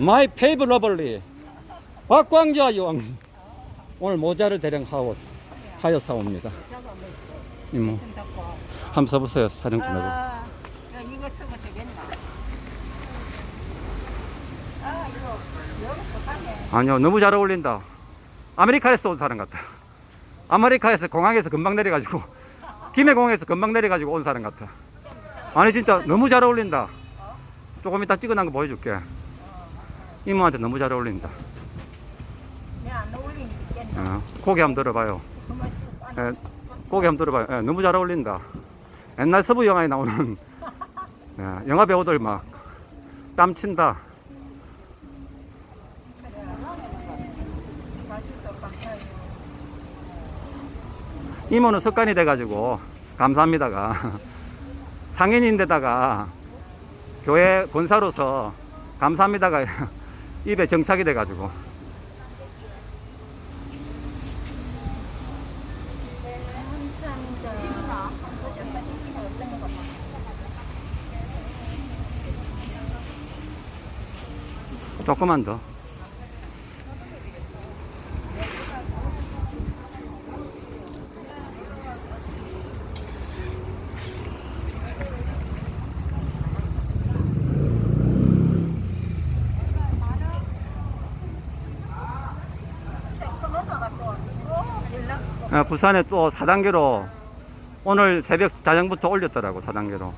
마이 페이브 러블리 박광자 여왕 오늘 모자를 대령 하고 하여 사옵니다. 이모 한번 써보세요 촬영 좀 해보. 아, 이거 되겠나? 아, 이거 여기서 가네. 아니요 너무 잘 어울린다. 아메리카에서 온 사람 같다. 아메리카에서 공항에서 금방 내려가지고 김해 공항에서 금방 내려가지고 온 사람 같아. 아니 진짜 너무 잘 어울린다. 조금 이따 찍어놓은 거 보여줄게. 이모한테 너무 잘 어울린다. 내안 어울리겠네. 어, 고개 한번 들어봐요. 예, 고개 한번 들어봐요. 예, 너무 잘 어울린다. 옛날 서부 영화에 나오는 예, 영화 배우들 막 땀친다. 이모는 습관이 돼가지고 감사합니다가 상인인데다가 교회 권사로서 감사합니다가 입에 정착이 돼가지고 조금만 더. 어, 부산에 또 4단계로 오늘 새벽 자정부터 올렸더라고 4단계로.